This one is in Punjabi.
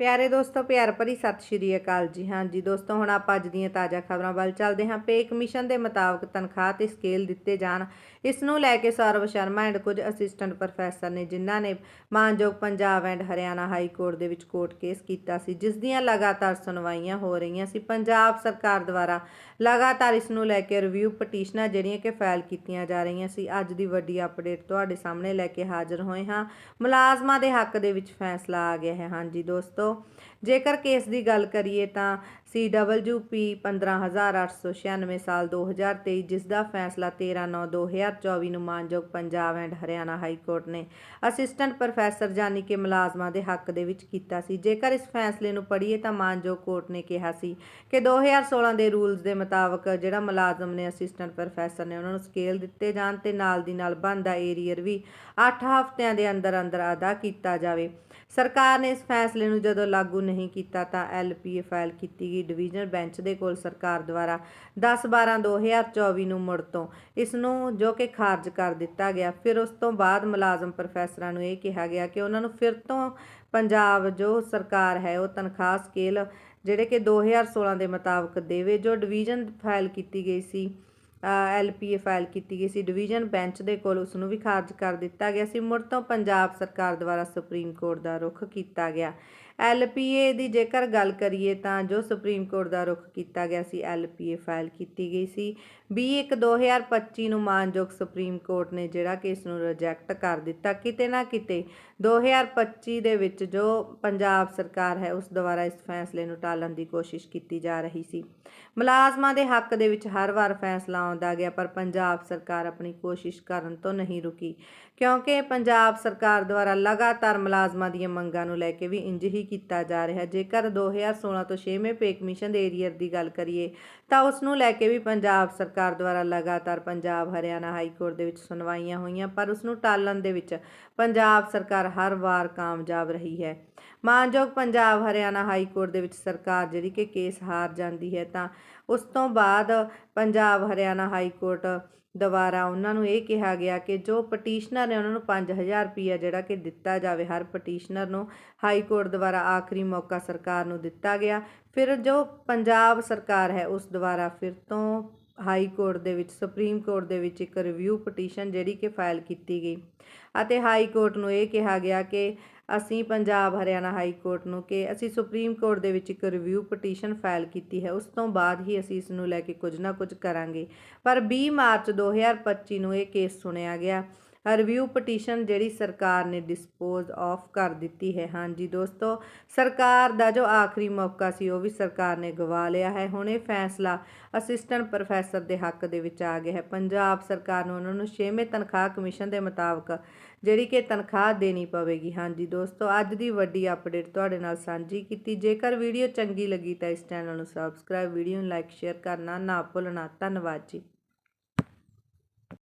ਪਿਆਰੇ ਦੋਸਤੋ, ਪਿਆਰ ਭਰੀ ਸਤਿ ਸ਼੍ਰੀ ਅਕਾਲ ਜੀ। ਹਾਂਜੀ ਦੋਸਤੋ, ਹੁਣ ਆਪਾਂ ਅੱਜ ਦੀਆਂ ਤਾਜ਼ਾ ਖਬਰਾਂ ਵੱਲ ਚੱਲਦੇ ਹਾਂ। ਪੇ ਕਮਿਸ਼ਨ ਦੇ ਮੁਤਾਬਕ ਤਨਖਾਹ ਤੇ ਸਕੇਲ ਦਿੱਤੇ ਜਾਣ। ਇਸ ਨੂੰ ਲੈ ਕੇ ਸੌਰਵ ਸ਼ਰਮਾ ਐਂਡ ਕੁਝ ਅਸਿਸਟੈਂਟ ਪ੍ਰੋਫੈਸਰ ਨੇ, ਜਿਨ੍ਹਾਂ ਨੇ ਮਾਨਯੋਗ Punjab and Haryana high court ਦੇ ਵਿੱਚ ਕੋਰਟ ਕੇਸ ਕੀਤਾ ਸੀ, ਜਿਸ ਦੀਆਂ ਲਗਾਤਾਰ ਸੁਣਵਾਈਆਂ ਹੋ ਰਹੀਆਂ ਸੀ। ਪੰਜਾਬ ਸਰਕਾਰ ਦੁਆਰਾ ਲਗਾਤਾਰ ਇਸ ਨੂੰ ਲੈ ਕੇ ਰਿਵਿਊ ਪਟੀਸ਼ਨਾਂ ਜਿਹੜੀਆਂ ਕਿ ਫਾਈਲ ਕੀਤੀਆਂ ਜਾ ਰਹੀਆਂ ਸੀ, ਅੱਜ ਦੀ ਵੱਡੀ ਅਪਡੇਟ ਤੁਹਾਡੇ ਸਾਹਮਣੇ ਲੈ ਕੇ ਹਾਜ਼ਰ ਹੋਏ ਹਾਂ। ਮੁਲਾਜ਼ਮਾਂ ਦੇ ਹੱਕ ਦੇ ਵਿੱਚ ਫੈਸਲਾ ਆ ਗਿਆ ਹੈ। ਹਾਂਜੀ ਦੋਸਤੋ ਜੇਕਰ ਕੇਸ ਦੀ ਗੱਲ ਕਰੀਏ ਤਾਂ CWP 15896 ਸਾਲ 2023 ਜਿਸ ਦਾ ਫੈਸਲਾ 13/9/2024 ਨੂੰ ਮਾਨਯੋਗ Punjab and Haryana high court ਨੇ ਅਸਿਸਟੈਂਟ ਪ੍ਰੋਫੈਸਰ ਜਾਨੀ ਕਿ ਮੁਲਾਜ਼ਮਾਂ ਦੇ ਹੱਕ ਦੇ ਵਿੱਚ ਕੀਤਾ ਸੀ। ਜੇਕਰ ਇਸ ਫੈਸਲੇ ਨੂੰ ਪੜ੍ਹੀਏ ਤਾਂ ਮਾਨਯੋਗ ਕੋਰਟ ਨੇ ਕਿਹਾ ਸੀ ਕਿ 2016 ਦੇ ਰੂਲਸ ਦੇ ਮੁਤਾਬਕ ਜਿਹੜਾ ਮੁਲਾਜ਼ਮ ਨੇ ਅਸਿਸਟੈਂਟ ਪ੍ਰੋਫੈਸਰ ਨੇ ਉਹਨਾਂ ਨੂੰ ਸਕੇਲ ਦਿੱਤੇ ਜਾਣ ਤੇ ਨਾਲ ਦੀ ਨਾਲ ਬਣਦਾ ਏਰੀਅਰ ਵੀ 8 ਹਫ਼ਤਿਆਂ ਦੇ ਅੰਦਰ ਅੰਦਰ ਅਦਾ ਕੀਤਾ ਜਾਵੇ। ਸਰਕਾਰ ਨੇ ਇਸ ਫੈਸਲੇ ਨੂੰ ਜਦੋਂ ਲਾਗੂ ਨਹੀਂ ਕੀਤਾ ਤਾਂ ਐਲਪੀਏ ਫਾਈਲ ਕੀਤੀ ਗਈ ਡਿਵੀਜ਼ਨ ਬੈਂਚ ਦੇ ਕੋਲ ਸਰਕਾਰ ਦੁਆਰਾ 10/12/2024 ਨੂੰ ਮੁੜ ਤੋਂ ਇਸ ਨੂੰ ਜੋ ਕਿ ਖਾਰਜ ਕਰ ਦਿੱਤਾ ਗਿਆ। ਫਿਰ ਉਸ ਤੋਂ ਬਾਅਦ ਮੁਲਾਜ਼ਮ ਪ੍ਰੋਫੈਸਰਾਂ ਨੂੰ ਇਹ ਕਿਹਾ ਗਿਆ ਕਿ ਉਹਨਾਂ ਨੂੰ ਫਿਰ ਤੋਂ ਪੰਜਾਬ ਜੋ ਸਰਕਾਰ ਹੈ ਉਹ ਤਨਖਾਹ ਸਕੇਲ ਜਿਹੜੇ ਕਿ 2016 ਦੇ ਮੁਤਾਬਕ ਦੇਵੇ, ਜੋ ਡਿਵੀਜ਼ਨ ਫਾਈਲ ਕੀਤੀ ਗਈ ਸੀ ਐਲਪੀਏ ਫਾਈਲ ਕੀਤੀ ਗਈ ਸੀ। ਡਿਵੀਜ਼ਨ ਬੈਂਚ ਦੇ ਕੋਲ ਉਸ ਨੂੰ ਵੀ ਖਾਰਜ ਕਰ ਦਿੱਤਾ ਗਿਆ ਸੀ। ਮੁੜ ਤੋਂ ਪੰਜਾਬ ਸਰਕਾਰ ਦੁਆਰਾ ਸੁਪਰੀਮ ਕੋਰਟ ਦਾ ਰੁਖ ਕੀਤਾ ਗਿਆ। ਐਲਪੀਏ ਦੀ ਜੇਕਰ ਗੱਲ ਕਰੀਏ ਤਾਂ ਜੋ ਸੁਪਰੀਮ ਕੋਰਟ ਦਾ ਰੁਖ ਕੀਤਾ ਗਿਆ ਸੀ ਐਲਪੀਏ ਫਾਈਲ ਕੀਤੀ ਗਈ ਸੀ। 21 2025 ਨੂੰ ਮਾਨਯੋਗ ਸੁਪਰੀਮ ਕੋਰਟ ਨੇ ਜਿਹੜਾ ਕਿ ਇਸ ਨੂੰ ਰਿਜੈਕਟ ਕਰ ਦਿੱਤਾ। ਕਿਤੇ ਨਾ ਕਿਤੇ 2025 ਦੇ ਵਿੱਚ ਜੋ ਪੰਜਾਬ ਸਰਕਾਰ ਹੈ, ਉਸ ਦੁਆਰਾ ਇਸ ਫੈਸਲੇ ਨੂੰ ਟਾਲਣ ਦੀ ਕੋਸ਼ਿਸ਼ ਕੀਤੀ ਜਾ ਰਹੀ ਸੀ। ਮੁਲਾਜ਼ਮਾਂ ਦੇ ਹੱਕ ਦੇ ਵਿੱਚ ਹਰ ਵਾਰ ਫੈਸਲਾ ਆਉਂਦਾ ਗਿਆ, ਪਰ ਪੰਜਾਬ ਸਰਕਾਰ ਆਪਣੀ ਕੋਸ਼ਿਸ਼ ਕਰਨ ਤੋਂ ਨਹੀਂ ਰੁਕੀ। ਕਿਉਂਕਿ ਪੰਜਾਬ ਸਰਕਾਰ ਦੁਆਰਾ ਲਗਾਤਾਰ ਮੁਲਾਜ਼ਮਾਂ ਦੀਆਂ ਮੰਗਾਂ ਨੂੰ ਲੈ ਕੇ ਵੀ ਇੰਜ ਹੀ ਕੀਤਾ ਜਾ ਰਿਹਾ। ਜੇਕਰ 2016 ਤੋਂ 6ਵੇਂ ਪੇ ਕਮਿਸ਼ਨ ਦੇ ਏਰੀਅਰ ਦੀ ਗੱਲ ਕਰੀਏ, ਤਾਂ ਉਸ ਨੂੰ ਲੈ ਕੇ ਵੀ ਪੰਜਾਬ ਸਰਕਾਰ ਦੁਆਰਾ ਲਗਾਤਾਰ ਪੰਜਾਬ, ਹਰਿਆਣਾ ਹਾਈ ਕੋਰਟ ਦੇ ਵਿੱਚ ਸੁਣਵਾਈਆਂ ਹੋਈਆਂ, ਪਰ ਉਸ ਨੂੰ ਟਾਲਣ ਦੇ ਵਿੱਚ ਪੰਜਾਬ ਸਰਕਾਰ ਹਰ ਵਾਰ ਕਾਮਯਾਬ ਰਹੀ ਹੈ। ਮਾਨਯੋਗ ਪੰਜਾਬ ਹਰਿਆਣਾ ਹਾਈ ਕੋਰਟ ਦੇ ਵਿੱਚ ਸਰਕਾਰ ਜਿਹੜੀ ਕਿ ਕੇਸ ਹਾਰ ਜਾਂਦੀ ਹੈ, ਤਾਂ ਉਸ ਤੋਂ ਬਾਅਦ ਪੰਜਾਬ ਹਰਿਆਣਾ ਹਾਈ ਕੋਰਟ ਦੁਆਰਾ ਉਹਨਾਂ ਨੂੰ ਇਹ ਕਿਹਾ ਗਿਆ ਕਿ ਜੋ ਪਟੀਸ਼ਨਰ ਨੇ ਉਹਨਾਂ ਨੂੰ 5000 ਰੁਪਈਆ ਜਿਹੜਾ ਕਿ ਦਿੱਤਾ ਜਾਵੇ, ਹਰ ਪਟੀਸ਼ਨਰ ਨੂੰ ਹਾਈ ਕੋਰਟ ਦੁਆਰਾ ਆਖਰੀ ਮੌਕਾ ਸਰਕਾਰ ਨੂੰ ਦਿੱਤਾ ਗਿਆ। ਫਿਰ ਜੋ ਪੰਜਾਬ ਸਰਕਾਰ ਹੈ, ਉਸ ਦੁਆਰਾ ਫਿਰ ਤੋਂ ਹਾਈ ਕੋਰਟ ਦੇ ਵਿੱਚ, ਸੁਪਰੀਮ ਕੋਰਟ ਦੇ ਵਿੱਚ ਇੱਕ ਰਿਵਿਊ ਪਟੀਸ਼ਨ ਜਿਹੜੀ ਕਿ ਫਾਈਲ ਕੀਤੀ ਗਈ। ਅਤੇ ਹਾਈ ਕੋਰਟ ਨੂੰ ਇਹ ਕਿਹਾ ਗਿਆ ਕਿ ਅਸੀਂ ਪੰਜਾਬ ਹਰਿਆਣਾ ਹਾਈ ਕੋਰਟ ਨੂੰ ਕਿ ਅਸੀਂ ਸੁਪਰੀਮ ਕੋਰਟ ਦੇ ਵਿੱਚ ਇੱਕ ਰਿਵਿਊ ਪਟੀਸ਼ਨ ਫਾਈਲ ਕੀਤੀ ਹੈ। ਉਸ ਤੋਂ ਬਾਅਦ ਹੀ ਅਸੀਂ ਇਸ ਨੂੰ ਲੈ ਕੇ ਕੁਝ ਨਾ ਕੁਝ ਕਰਾਂਗੇ। ਪਰ 20 ਮਾਰਚ 2025 ਨੂੰ ਇਹ ਕੇਸ ਸੁਣਿਆ ਗਿਆ। ਰਿਵਿਊ ਪਟੀਸ਼ਨ ਜਿਹੜੀ ਸਰਕਾਰ ਨੇ ਡਿਸਪੋਜ਼ ਆਫ ਕਰ ਦਿੱਤੀ ਹੈ। ਹਾਂਜੀ ਦੋਸਤੋ, ਸਰਕਾਰ ਦਾ ਜੋ ਆਖਰੀ ਮੌਕਾ ਸੀ, ਉਹ ਵੀ ਸਰਕਾਰ ਨੇ ਗਵਾ ਲਿਆ ਹੈ। ਹੁਣ ਇਹ ਫੈਸਲਾ ਅਸਿਸਟੈਂਟ ਪ੍ਰੋਫੈਸਰ ਦੇ ਹੱਕ ਦੇ ਵਿੱਚ ਆ ਗਿਆ ਹੈ। ਪੰਜਾਬ ਸਰਕਾਰ ਨੂੰ ਉਹਨਾਂ ਨੂੰ 6ਵੇਂ ਤਨਖਾਹ ਕਮਿਸ਼ਨ ਦੇ ਮੁਤਾਬਕ ਜਿਹੜੀ ਕਿ ਤਨਖਾਹ ਦੇਣੀ ਪਵੇਗੀ। ਹਾਂਜੀ ਦੋਸਤੋ, ਅੱਜ ਦੀ ਵੱਡੀ ਅਪਡੇਟ ਤੁਹਾਡੇ ਨਾਲ ਸਾਂਝੀ ਕੀਤੀ। ਜੇਕਰ ਵੀਡੀਓ ਚੰਗੀ ਲੱਗੀ ਤਾਂ ਇਸ ਚੈਨਲ ਨੂੰ ਸਬਸਕ੍ਰਾਈਬ ਵੀਡੀਓ ਨੂੰ ਲਾਈਕ ਸ਼ੇਅਰ ਕਰਨਾ ਨਾ ਭੁੱਲਣਾ। ਧੰਨਵਾਦ ਜੀ।